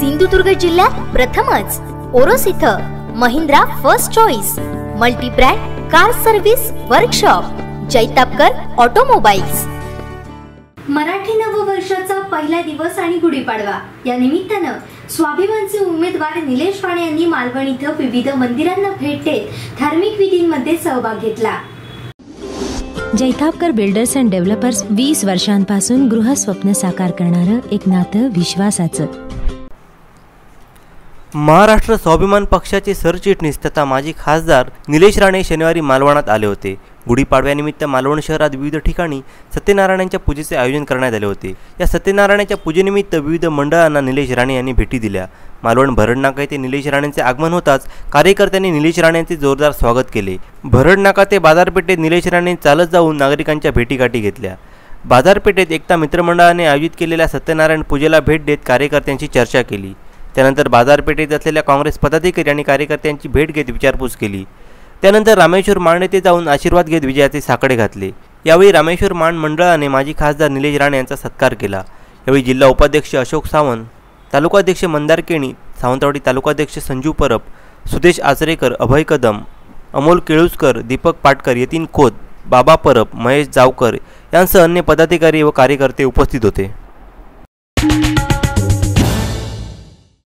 सिंधुदुर्ग जिल्ह्यात प्रथमच. ओरोस इथं Mahindra first choice multi brand car service workshop Jaitapkar automobiles. Marathi नववर्षाचा पहिला दिवस आणि गुढीपाडवा. या निमित्तानं स्वाभिमानचे उमेदवार निलेश राणे यांनी मालवण इथं विविध मंदिरांना भेट देत धार्मिक विधींमध्ये सहभाग घेतला. जैतापकर बिल्डर्स अँड डेव्हलपर्स वीस वर्षांपासून गृहस्वप्न साकार करणारं एक नातं विश्वासाचं. महाराष्ट्र स्वाभिमान पक्षाचे सरचिटणीस तथा माजी खासदार निलेश राणे शनिवारी मालवणात आले होते. गुढीपाडव्यानिमित्त मालवण शहरात विविध ठिकाणी सत्यनारायणांच्या पूजेचे आयोजन करण्यात आले होते. या सत्यनारायणाच्या पूजेनिमित्त विविध मंडळांना निलेश राणे यांनी भेटी दिल्या. मालवण भरडनाका येथे निलेश राणेंचे आगमन होताच कार्यकर्त्यांनी निलेश राणेंचे जोरदार स्वागत केले. भरडनाका ते बाजारपेठेत निलेश राणे चालत जाऊन नागरिकांच्या भेटीगाठी घेतल्या. बाजारपेठेत एकता मित्रमंडळाने आयोजित केलेल्या सत्यनारायण पूजेला भेट देत कार्यकर्त्यांशी चर्चा केली. त्यानंतर बाजारपेठेत असलेल्या काँग्रेस पदाधिकारी आणि कार्यकर्त्यांची भेट घेत विचारपूस केली. त्यानंतर रामेश्वर माण येथे जाऊन आशीर्वाद घेत विजयाचे साकडे घातले. यावेळी रामेश्वर माण मंडळाने माजी खासदार निलेश राणे यांचा सत्कार केला. यावेळी जिल्हा उपाध्यक्ष अशोक सावंत तालुकाध्यक्ष मंदार केणी सावंतवाडी तालुकाध्यक्ष संजू परब सुदेश आचरेकर अभय कदम अमोल केळुसकर दीपक पाटकर यतीन खोत बाबा परब महेश जावकर यांसह अन्य पदाधिकारी व कार्यकर्ते उपस्थित होते.